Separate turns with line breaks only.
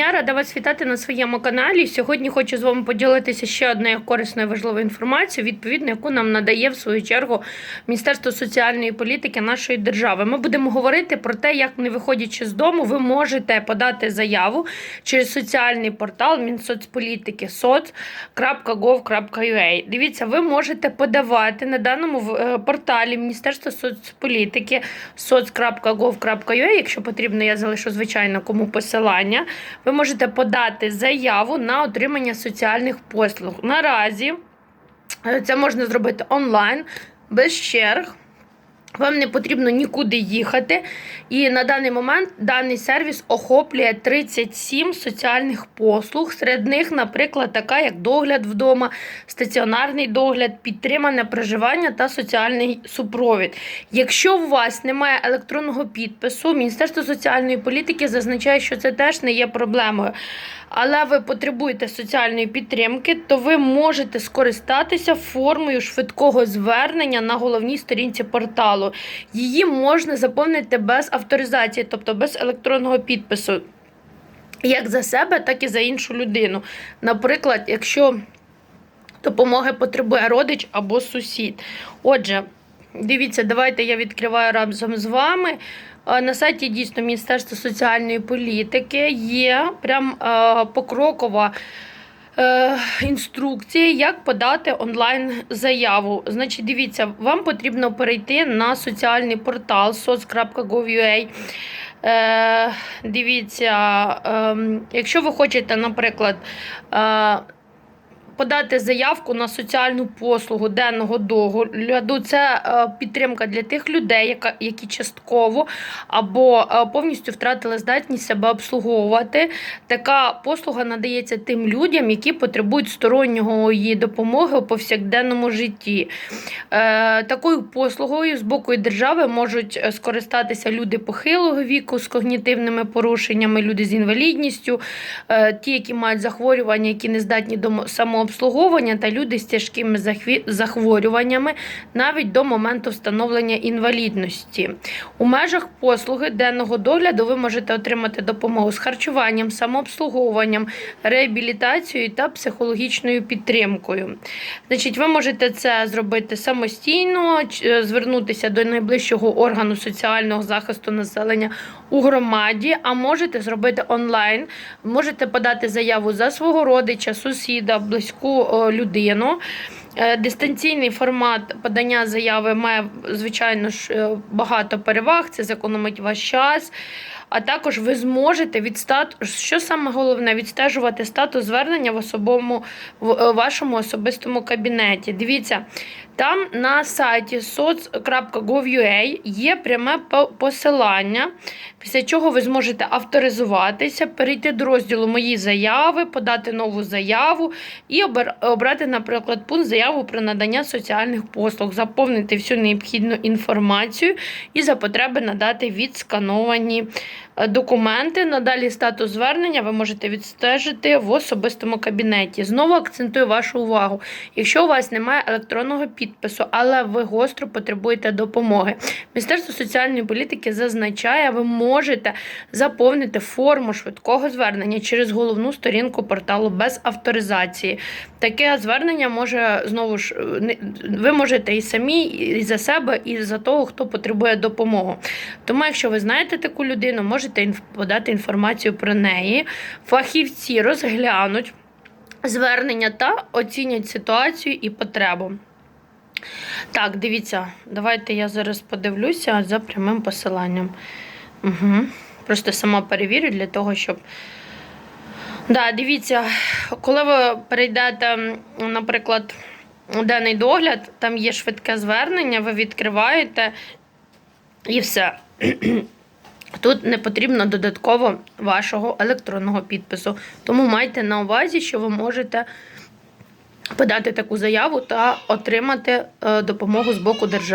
Я рада вас вітати на своєму каналі. Сьогодні хочу з вами поділитися ще одною корисною важливою інформацією, відповідно, яку нам надає в свою чергу Міністерство соціальної політики нашої держави. Ми будемо говорити про те, як не виходячи з дому, ви можете подати заяву через соціальний портал Мінсоцполітики soc.gov.ua. Дивіться, ви можете подавати на даному е, порталі Міністерства соцполітики soc.gov.ua, якщо потрібно, я залишу звичайно кому посилання ви можете подати заяву на отримання соціальних послуг. Наразі е, це можна зробити онлайн, без черг. Вам не потрібно нікуди їхати. І на даний момент даний сервіс охоплює 37 соціальних послуг. Серед них, наприклад, така як догляд вдома, стаціонарний догляд, підтримане проживання та соціальний супровід. Якщо у вас немає електронного підпису, Міністерство соціальної політики зазначає, що це теж не є проблемою. Але ви потребуєте соціальної підтримки, то ви можете скористатися формою швидкого звернення на головній сторінці порталу. Її можна заповнити без авторизації, тобто без електронного підпису. Як за себе, так і за іншу людину. Наприклад, якщо допомоги потребує родич або сусід. Отже, дивіться, давайте я відкриваю разом з вами. Е, На сайті дійсно Міністерства соціальної політики є прям е, покрокова. Е, Інструкції, як подати онлайн заяву. Значить, дивіться, вам потрібно перейти на соціальний портал soc.gov.ua. Е, дивіться, е, якщо ви хочете, наприклад, е, подати заявку на соціальну послугу денного догляду. Це е, підтримка для тих людей, які частково або е, повністю втратили здатність себе обслуговувати. Така послуга надається тим людям, які потребують стороннього її допомоги у повсякденному житті. Е, Такою послугою з боку держави можуть скористатися люди похилого віку з когнітивними порушеннями, люди з інвалідністю, ті, які мають захворювання, які не здатні до мо- самообслуговування, та люди з тяжкими захворюваннями навіть до моменту встановлення інвалідності. У межах послуги денного догляду ви можете отримати допомогу з харчуванням, самообслуговуванням, реабілітацією та психологічною підтримкою. Значить, ви можете це зробити самостійно, е, звернутися до найближчого органу соціального захисту населення у громаді, а можете зробити онлайн. Можете подати заяву за свого родича, сусіда, близьку е, людину. Е, Дистанційний формат подання заяви має, звичайно ж, е, багато переваг. Це зекономить ваш час. А також ви зможете відстат... що саме головне, відстежувати статус звернення в особому в е, вашому особистому кабінеті. Дивіться, там на сайті soc.gov.ua є пряме по- посилання, після чого ви зможете авторизуватися, перейти до розділу Мої заяви, подати нову заяву і обрати, наприклад, пункт заяву про надання соціальних послуг, заповнити всю необхідну інформацію і за потреби надати відскановані документи. Надалі статус звернення ви можете відстежити в особистому кабінеті. Знову акцентую вашу увагу. Якщо у вас немає електронного підпису, але ви гостро потребуєте допомоги, Міністерство соціальної політики зазначає, ви можете заповнити форму швидкого звернення через головну сторінку порталу без авторизації. Таке звернення може знову ж е, ви можете і самі, і за себе, і за того, хто потребує допомоги. Тому, якщо ви знаєте таку людину, можете подати інформацію про неї. Фахівці розглянуть звернення та оцінять ситуацію і потребу. Так, дивіться, давайте я зараз подивлюся за прямим посиланням. Угу. Просто сама перевірю для того, щоб. Да, дивіться, коли ви перейдете, наприклад, денний догляд, там є швидке звернення, ви відкриваєте і все. Тут не потрібно додатково вашого електронного підпису. Тому майте на увазі, що ви можете подати таку заяву та отримати е, допомогу з боку держави.